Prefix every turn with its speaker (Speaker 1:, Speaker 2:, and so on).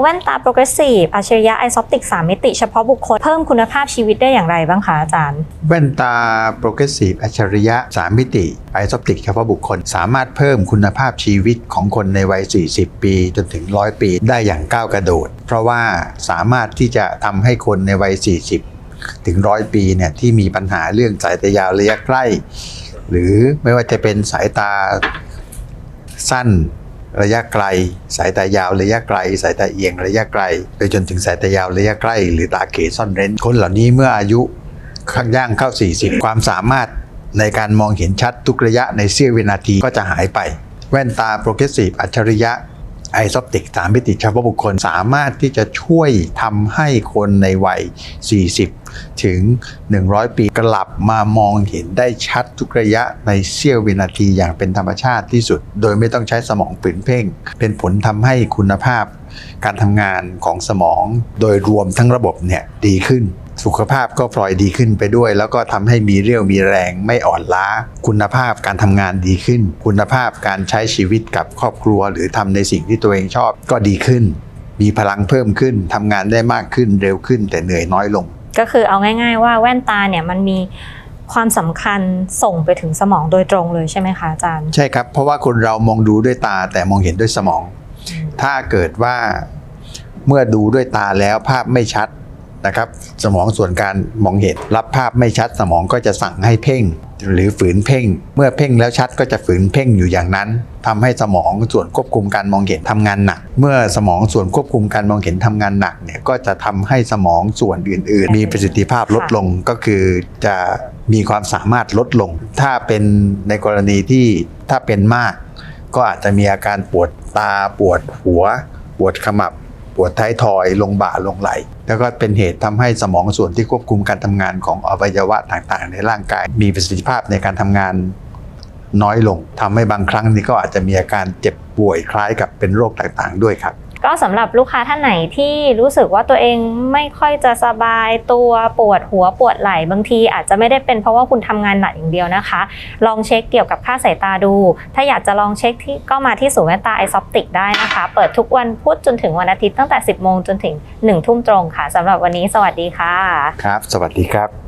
Speaker 1: แว่นตาโปรเกรสซีฟอัจฉริยะไอซอปติก3มิติเฉพาะบุคคล เพิ่มคุณภาพชีวิตได้อย่างไรบ้างคะอาจารย์
Speaker 2: แว่นตาโปรเกรสซีฟอัจฉริยะ3มิติไอซอปติกเฉพาะบุคคล สามารถเพิ่มคุณภาพชีวิตของคนในวัย 40 ปี จนถึง 100 ปีได้อย่างก้าวกระโดด เพราะว่าสามารถที่จะทำให้คนในวัย 40 ถึง100ปีเนี่ยที่มีปัญหาเรื่องสายตายาวระยะใกล้ หรือไม่ว่าจะเป็นสายตาสั้น ระยะไกล สายตายาวระยะไกล สายตาเอียงระยะไกล ไปจนถึงสายตายาวระยะใกล้ หรือตาเขซ่อนเร้นคนเหล่านี้เมื่ออายุข้างย่างเข้า 40 ความสามารถในการมองเห็นชัดทุกระยะในเสี้ยววินาทีก็จะหายไป แว่นตาโปรเกรสซีฟอัจฉริยะ ไอซอปติกสามมิติเฉพาะบุคคลสามารถที่จะช่วยทำให้คนในวัย 40 ถึง 100 ปีกลับมามองเห็นได้ชัดทุกระยะในเสี้ยววินาทีอย่างเป็นธรรมชาติที่สุด โดยไม่ต้องใช้สมองฝืนเพ่ง เป็นผลทำให้คุณภาพ การทำงานของสมองโดยรวมทั้งระบบเนี่ยดีขึ้น สุขภาพก็พลอยดีขึ้นไปด้วย แล้วก็ทำให้มีเรี่ยวมีแรงไม่อ่อนล้า คุณภาพการทำงานดีขึ้น คุณภาพการใช้ชีวิตกับครอบครัว หรือทำในสิ่งที่ตัวเองชอบก็ดีขึ้น มีพลังเพิ่มขึ้นทำงานได้มากขึ้นเร็วขึ้น แต่เหนื่อยน้อยลง
Speaker 1: ก็คือเอาง่าย ๆ ว่าแว่นตาเนี่ยมันมีความสำคัญส่งไปถึงสมองโดยตรงเลยใช่ไหมคะอาจารย์
Speaker 2: ใช่ครับ เพราะว่าคนเรามองดูด้วยตาแต่มองเห็นด้วยสมอง ถ้าเกิดว่าเมื่อดูด้วยตาแล้วภาพไม่ชัด นะครับ สมองส่วนการมองเห็นรับภาพไม่ชัดสมองก็จะสั่งให้เพ่ง หรือฝืนเพ่ง เมื่อเพ่งแล้วชัดก็จะฝืนเพ่งอยู่อย่างนั้นทำให้สมองส่วนควบคุมการมองเห็นทำงานหนัก เมื่อสมองส่วนควบคุมการมองเห็นทำงานหนักเนี่ยก็จะทำให้สมองส่วนอื่น ๆ มีประสิทธิภาพลดลงก็คือจะมีความสามารถลดลง ถ้าเป็นในกรณีที่ถ้าเป็นมาก ก็อาจจะมีอาการปวดตาปวดหัว ปวดขมับ ปวดท้ายทอยลงบ่าลงไหล่แล้วก็เป็นเหตุทำให้สมองส่วนที่ควบคุมการทำงานของอวัยวะต่างๆ ในร่างกาย มีประสิทธิภาพในการทำงานน้อยลงทำให้บางครั้งนี่ก็อาจจะมีอาการเจ็บป่วยคล้ายกับเป็นโรคต่างๆ ด้วยครับ
Speaker 1: ก็สำหรับลูกค้าท่านไหนที่รู้สึกว่าตัวเองไม่ค่อยจะสบายตัวปวดหัวปวดไหล่บางที อาจจะไม่ได้เป็นเพราะว่าคุณทำงานหนักอย่างเดียวนะคะ ลองเช็คเกี่ยวกับค่าสายตาดู ถ้าอยากจะลองเช็คที่ก็มาที่ศูนย์แว่นตาไอซอปติกได้นะคะ เปิดทุกวันพุธจนถึงวันอาทิตย์ตั้งแต่ 10โมงจนถึง1ทุ่มตรงค่ะสำหรับวันนี้สวัสดีค่ะ
Speaker 2: ครับ สวัสดีครับ